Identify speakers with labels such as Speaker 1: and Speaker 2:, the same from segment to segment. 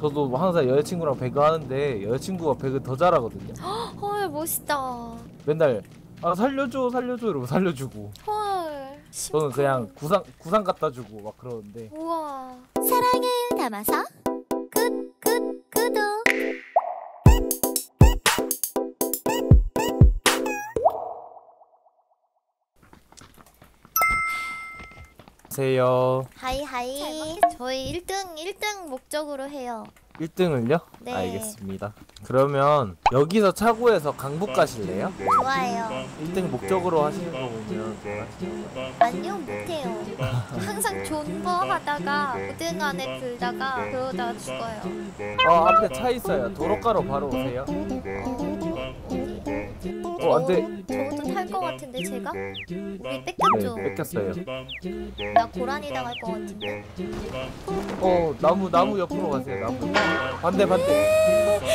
Speaker 1: 저도 항상 여자친구랑 배그 하는데 여자친구가 배그 더 잘하거든요.
Speaker 2: 헐 멋있다.
Speaker 1: 맨날 아 살려줘 살려줘 이러고 살려주고
Speaker 2: 헐.
Speaker 1: 저는 그냥 구상 구상 갖다 주고 막 그러는데
Speaker 2: 우와.
Speaker 3: 사랑을 담아서 굿굿 구독
Speaker 1: 세요
Speaker 2: 하이 하이. 저희 1등 1등 목적으로 해요.
Speaker 1: 1등을요?
Speaker 2: 네.
Speaker 1: 알겠습니다. 그러면 여기서 차고에서 강북 가실래요?
Speaker 2: 좋아요.
Speaker 1: 1등 목적으로 하시는 거 보면
Speaker 2: 아니요 못해요. 항상 존버 하다가 고등 안에 들다가 그러다 죽어요.
Speaker 1: 어 앞에 차 있어요. 도로가로 바로 오세요. 어, 안 돼.
Speaker 2: 같은데 제가? 우리
Speaker 1: 네
Speaker 2: 뺏겼죠?
Speaker 1: 뺏겼어요.
Speaker 2: 나 고라니 당할 것 같은데?
Speaker 1: 어 나무 나무 옆으로 가세요. 나무 반대 반대.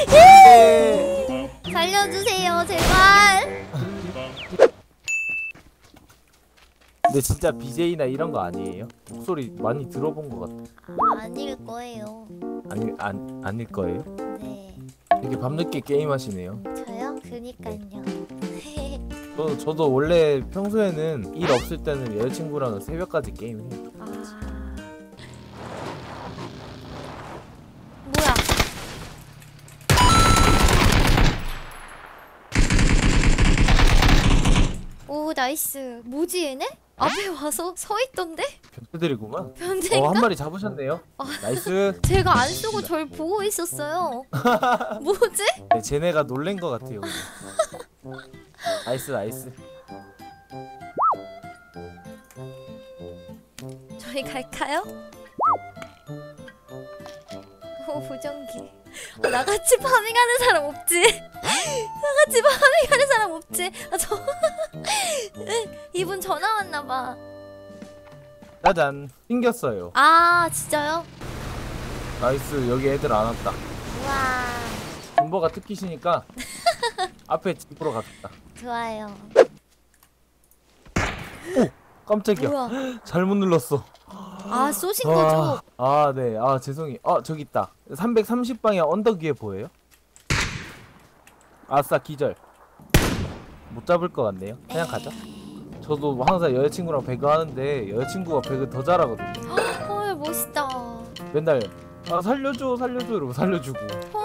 Speaker 1: 네.
Speaker 2: 살려주세요 제발!
Speaker 1: 근데 진짜 BJ나 이런 거 아니에요? 목소리 많이 들어본 것 같아.
Speaker 2: 아닐 거예요.
Speaker 1: 아니 안 아닐 거예요?
Speaker 2: 네.
Speaker 1: 이렇게 밤늦게 게임 하시네요.
Speaker 2: 저요? 그니까요.
Speaker 1: 저 저도 원래 평소에는 일 없을 때는 여자친구랑 새벽까지 게임해요.
Speaker 2: 아. 뭐야? 오 나이스. 뭐지 얘네? 앞에 와서 서 있던데?
Speaker 1: 변태들이구만.
Speaker 2: 변태인가?
Speaker 1: 어 한 마리 잡으셨네요. 나이스.
Speaker 2: 제가 안 쓰고 절 보고 있었어요. 뭐지?
Speaker 1: 네, 쟤네가 놀란 것 같아요. 나이스 나이스.
Speaker 2: 저희 갈까요? 오 무전기. 아, 나같이 파밍하는 사람 없지? 나같이 파밍하는 사람 없지? 아, 저 이분 전화 왔나봐.
Speaker 1: 짜잔. 튕겼어요.
Speaker 2: 아 진짜요?
Speaker 1: 나이스. 여기 애들 안 왔다.
Speaker 2: 와
Speaker 1: 존버가 특기시니까 앞에 집으로 갑시다.
Speaker 2: 좋아요.
Speaker 1: 깜짝이야.
Speaker 2: 뭐야?
Speaker 1: 잘못 눌렀어.
Speaker 2: 아 쏘신 거죠?
Speaker 1: 아, 네. 아, 죄송해요. 아, 저기 있다. 330방향 언덕 위에 보여요? 아싸, 기절. 못 잡을 것 같네요. 그냥 가죠. 저도 항상 여자친구랑 배그 하는데 여자친구가 배그 더 잘하거든요.
Speaker 2: 헐 멋있다.
Speaker 1: 맨날 아, 살려줘, 살려줘 이러고 살려주고.
Speaker 2: 헐.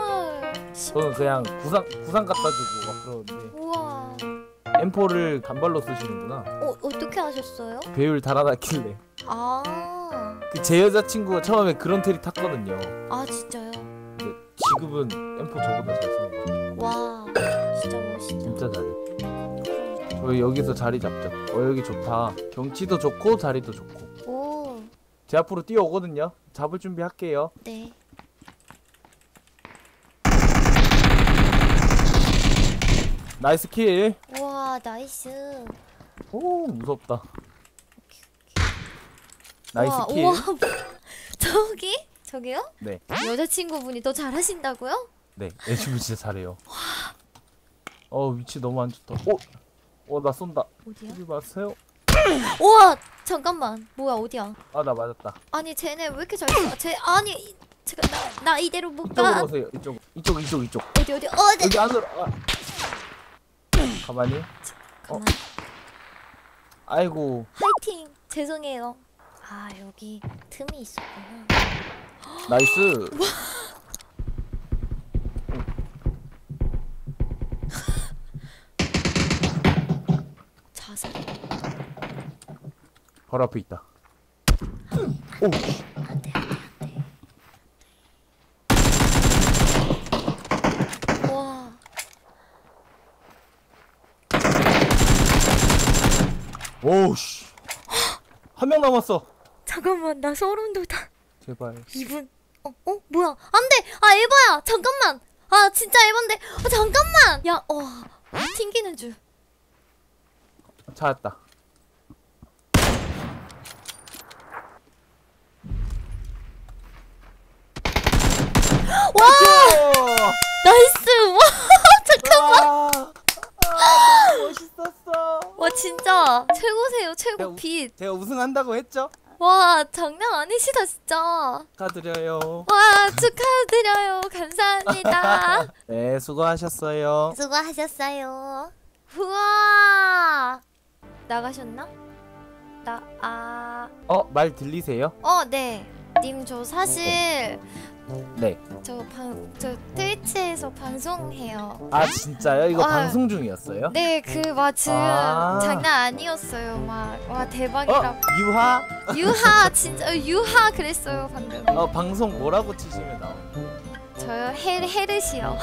Speaker 1: 저는 그냥 구상 구상 갖다 주고 막 그러는데
Speaker 2: 우와.
Speaker 1: M4를 단발로 쓰시는구나.
Speaker 2: 어 어떻게 하셨어요?
Speaker 1: 배율 달아놨길래.
Speaker 2: 아.
Speaker 1: 그 제 여자친구가 처음에 그런 테리 탔거든요.
Speaker 2: 아 진짜요?
Speaker 1: 근데 지금은 M4 저보다 잘 쓰는 거예요.
Speaker 2: 와 진짜 멋있다.
Speaker 1: 진짜 잘해. 저희 여기서 자리 잡죠. 어 여기 좋다. 경치도 좋고 자리도 좋고.
Speaker 2: 오,
Speaker 1: 제 앞으로 뛰어오거든요. 잡을 준비 할게요.
Speaker 2: 네.
Speaker 1: 나이스 킬.
Speaker 2: 우와, 나이스.
Speaker 1: 오 무섭다. 나이스
Speaker 2: 우와,
Speaker 1: 킬.
Speaker 2: 우와, 저기? 저기요?
Speaker 1: 네.
Speaker 2: 여자친구분이 더 잘하신다고요?
Speaker 1: 네. 애쉬부 진짜 잘해요. 어 위치 너무 안 좋다. 어. 어나 쏜다.
Speaker 2: 어디야?
Speaker 1: 쏘지 마세요.
Speaker 2: 우와, 잠깐만. 뭐야, 어디야?
Speaker 1: 아 나 맞았다.
Speaker 2: 아니, 쟤네 왜 이렇게 잘 써? 쟤, 아니, 이- 잠깐, 나, 나 이대로 못
Speaker 1: 이쪽으로
Speaker 2: 가.
Speaker 1: 오세요. 이쪽. 이쪽 이쪽 이쪽.
Speaker 2: 어디, 어디, 어디?
Speaker 1: 여기 안으로. 아. 가만히.
Speaker 2: 가만.
Speaker 1: 아이고.
Speaker 2: 화이팅. 죄송해요. 아, 여기 틈이 있었구나.
Speaker 1: 나이스.
Speaker 2: 자살.
Speaker 1: 바로 앞에 있다. 오.
Speaker 2: 안 돼, 안 돼, 안 돼. 와,
Speaker 1: 오씨. 한 명 남았어.
Speaker 2: 잠깐만, 나 소름 돋아.
Speaker 1: 제발.
Speaker 2: 이분 어? 어? 뭐야? 안 돼! 아 에바야! 잠깐만! 아 진짜 에반데! 아 잠깐만! 야 어... 아, 튕기는 줄
Speaker 1: 찾았다.
Speaker 2: 와! 나이스! 와! 잠깐만!
Speaker 1: 멋있었어.
Speaker 2: 와 진짜 최고세요 최고
Speaker 1: 야, 우-
Speaker 2: 빛!
Speaker 1: 제가 우승한다고 했죠?
Speaker 2: 와 장난 아니시다 진짜.
Speaker 1: 축하드려요.
Speaker 2: 와 축하드려요. 감사합니다.
Speaker 1: 네, 수고하셨어요.
Speaker 2: 수고하셨어요. 우와 나가셨나? 나 아.
Speaker 1: 어, 말 들리세요?
Speaker 2: 어, 네. 님 저 사실
Speaker 1: 네.
Speaker 2: 저 방 저 트위치에서 방송해요.
Speaker 1: 아, 진짜요? 이거
Speaker 2: 아.
Speaker 1: 방송 중이었어요?
Speaker 2: 네, 그와 지금
Speaker 1: 아.
Speaker 2: 장난 아니었어요. 막와
Speaker 1: 어,
Speaker 2: 대박이라.
Speaker 1: 유하?
Speaker 2: 유하 진짜 어, 유하 그랬어요 방금.
Speaker 1: 어, 방송 뭐라고 치시면 나와요?
Speaker 2: 저요 헤 헤르시요.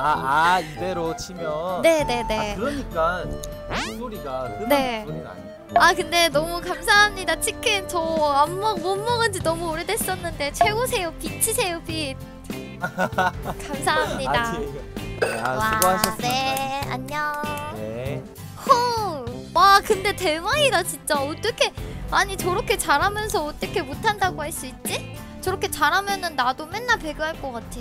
Speaker 1: 아, 아, 이대로 치면
Speaker 2: 네, 네,
Speaker 1: 아,
Speaker 2: 네.
Speaker 1: 그러니까 목 소리가
Speaker 2: 네.
Speaker 1: 아
Speaker 2: 근데 너무 감사합니다 치킨 저 안 먹 못 먹은 지 너무 오래됐었는데 최고세요 빛이세요 빛. 감사합니다.
Speaker 1: 아, 네. 아,
Speaker 2: 와. 네 안녕.
Speaker 1: 네.
Speaker 2: 호! 와 근데 대박이다 진짜 어떻게 아니 저렇게 잘하면서 어떻게 못한다고 할 수 있지? 저렇게 잘하면은 나도 맨날 배그 할 것 같아